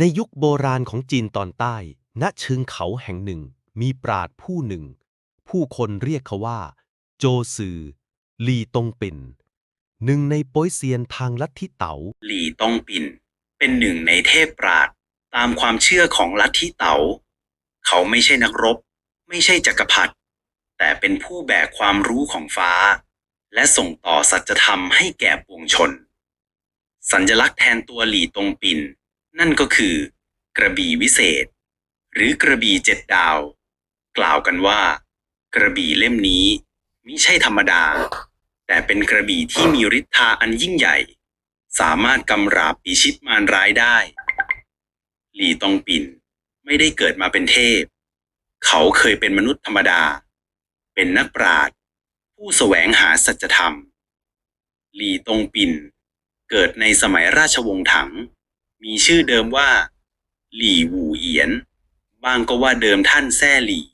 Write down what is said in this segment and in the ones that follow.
ในยุคโบราณของจีนตอนใต้ ณ เชิงเขาแห่งหนึ่ง มีปราดผู้หนึ่ง ผู้คนเรียกเขาว่า โจซือลีตงปิ่น หนึ่งในโป้ยเซียนทางลัทธิเต๋าหลี่ตงปิ่น เป็นหนึ่งในเทพปราดตามความเชื่อของลัทธิเต๋า เขาไม่ใช่นักรบ ไม่ใช่จักรพรรดิ แต่เป็นผู้แบกความรู้ของฟ้า และส่งต่อสัจธรรมให้แก่ปวงชน สัญลักษณ์แทนตัวหลี่ตงปิ่น นั่นก็คือกระบี่วิเศษ หรือกระบี่เจ็ดดาว กล่าวกันว่า กระบี่เล่มนี้มิใช่ธรรมดา แต่เป็นกระบี่ที่มีฤทธาอันยิ่งใหญ่ สามารถกำราบปีชิดมารร้ายได้ หลี่ตองปิ่นไม่ได้เกิดมาเป็นเทพ เขาเคยเป็นมนุษย์ธรรมดา เป็นนักปราชญ์ผู้แสวงหาสัจธรรม หลี่ตงปิ่นเกิดในสมัยราชวงศ์ถัง มีชื่อเดิมว่า หลี่หวูเอียนบางก็ว่าเดิมท่านแซ่หลี่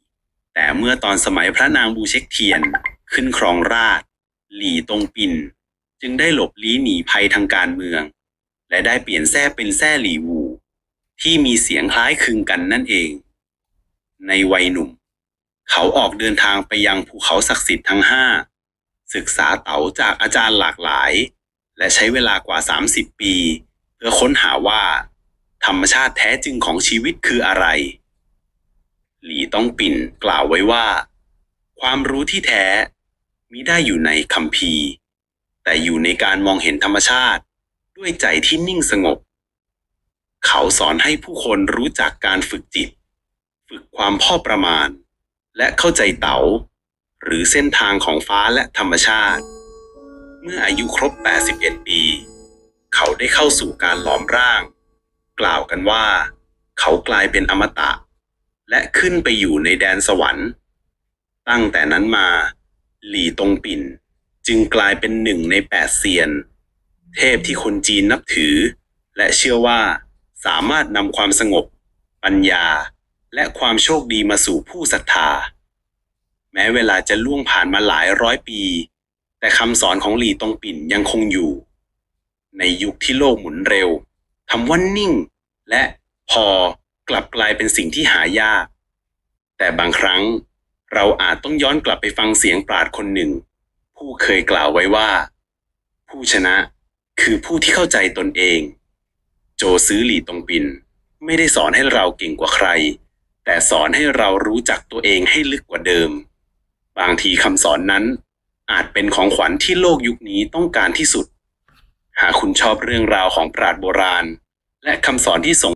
แต่เมื่อตอนสมัยพระนางบูเช็กเทียนขึ้นครองราชหลี่ตงปิน จึงได้หลบลี้หนีภัยทางการเมือง และได้เปลี่ยนแซ่เป็นแซ่หลี่หวูที่มีเสียงคล้ายคลึงกันนั่นเอง ในวัยหนุ่ม เขาออกเดินทางไปยังภูเขาศักดิ์สิทธิ์ทั้งห้าศึกษาเต๋าจากอาจารย์หลากหลาย และใช้เวลากว่า 30 ปี พื่อค้นหาว่า ธรรมชาติแท้จริงของชีวิตคืออะไร หลีต้องปิ่นกล่าวไว้ว่า ความรู้ที่แท้มิได้อยู่ในคัมภีแต่อยู่ในการมองเห็นธรรมชาติด้วยใจที่นิ่งสงบ เขาสอนให้ผู้คนรู้จักการฝึกจิต ฝึกความพ่อประมาณ และเข้าใจเต๋า หรือเส้นทางของฟ้าและธรรมชาติ เมื่ออายุครบ 81 ปี เขาได้เข้าสู่การหลอมร่าง กล่าวกันว่า เขากลายเป็นอมตะ และขึ้นไปอยู่ในแดนสวรรค์ ตั้งแต่นั้นมาหลี่ตงปิ่น จึงกลายเป็นหนึ่งในแปดเซียน เทพที่คนจีนนับถือ และเชื่อว่าสามารถนำความสงบ ปัญญา และความโชคดีมาสู่ผู้ศรัทธา แม้เวลาจะล่วงผ่านมาหลายร้อยปี แต่คำสอนของหลี่ตงปิ่นยังคงอยู่ ในยุคที่โลกหมุนเร็วคำว่านิ่ง และพอกลับกลายเป็นสิ่งที่หายาก แต่บางครั้งเราอาจต้องย้อนกลับไปฟังเสียงปราดคนหนึ่ง ผู้เคยกล่าวไว้ว่า ผู้ชนะคือผู้ที่เข้าใจตนเอง โจซื้อหลี่ตงปิน ไม่ได้สอนให้เราเก่งกว่าใคร แต่สอนให้เรารู้จักตัวเองให้ลึกกว่าเดิม บางทีคำสอนนั้นอาจเป็นของขวัญที่โลกยุคนี้ต้องการที่สุด หากคุณชอบเรื่องราวของปราดโบราณ และคำสอนที่ส่ง